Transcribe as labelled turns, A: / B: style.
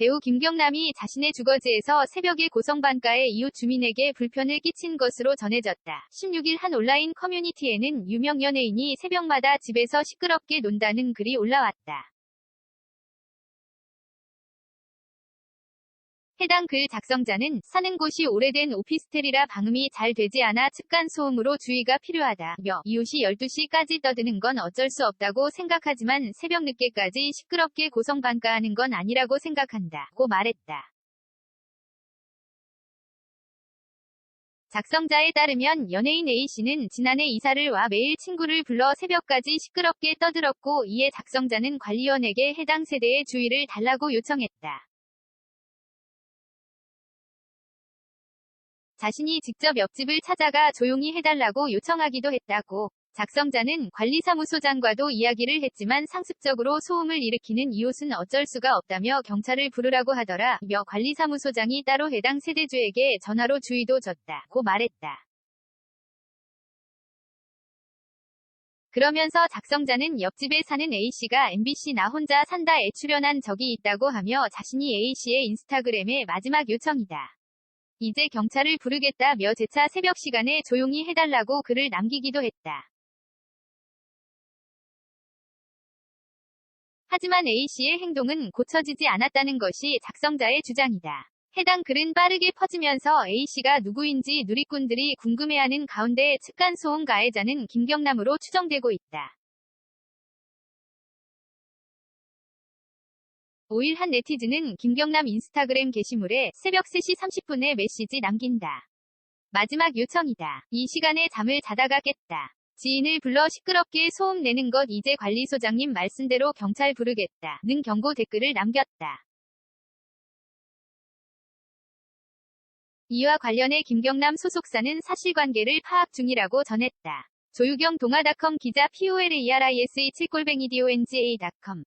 A: 배우 김경남이 자신의 주거지에서 새벽에 고성반가에 이웃 주민에게 불편을 끼친 것으로 전해졌다. 16일 한 온라인 커뮤니티에는 유명 연예인이 새벽마다 집에서 시끄럽게 논다는 글이 올라왔다. 해당 글 작성자는 사는 곳이 오래된 오피스텔이라 방음이 잘 되지 않아 층간 소음으로 주의가 필요하다며 이웃이 12시까지 떠드는 건 어쩔 수 없다고 생각하지만 새벽 늦게까지 시끄럽게 고성방가하는 건 아니라고 생각한다고 말했다. 작성자에 따르면 연예인 A씨는 지난해 이사를 와 매일 친구를 불러 새벽까지 시끄럽게 떠들었고 이에 작성자는 관리원에게 해당 세대의 주의를 달라고 요청했다. 자신이 직접 옆집을 찾아가 조용히 해달라고 요청하기도 했다고. 작성자는 관리사무소장과도 이야기를 했지만 상습적으로 소음을 일으키는 이웃은 어쩔 수가 없다며 경찰을 부르라고 하더라 며 관리사무소장이 따로 해당 세대주에게 전화로 주의도 줬다고 말했다. 그러면서 작성자는 옆집에 사는 A씨가 MBC 나 혼자 산다에 출연한 적이 있다고 하며 자신이 A씨의 인스타그램에 마지막 요청이다. 이제 경찰을 부르겠다며 재차 새벽 시간에 조용히 해달라고 글을 남기기도 했다. 하지만 A씨의 행동은 고쳐지지 않았다는 것이 작성자의 주장이다. 해당 글은 빠르게 퍼지면서 A씨가 누구인지 누리꾼들이 궁금해하는 가운데 측간 소음 가해자는 김경남으로 추정되고 있다. 5일 한 네티즌은 김경남 인스타그램 게시물에 새벽 3시 30분에 메시지 남긴다. 마지막 요청이다. 이 시간에 잠을 자다가 깼다. 지인을 불러 시끄럽게 소음 내는 것 이제 관리소장님 말씀대로 경찰 부르겠다. 는 경고 댓글을 남겼다. 이와 관련해 김경남 소속사는 사실관계를 파악 중이라고 전했다. 조유경 동아닷컴 기자 POLERISE 7골뱅이 DONGA.com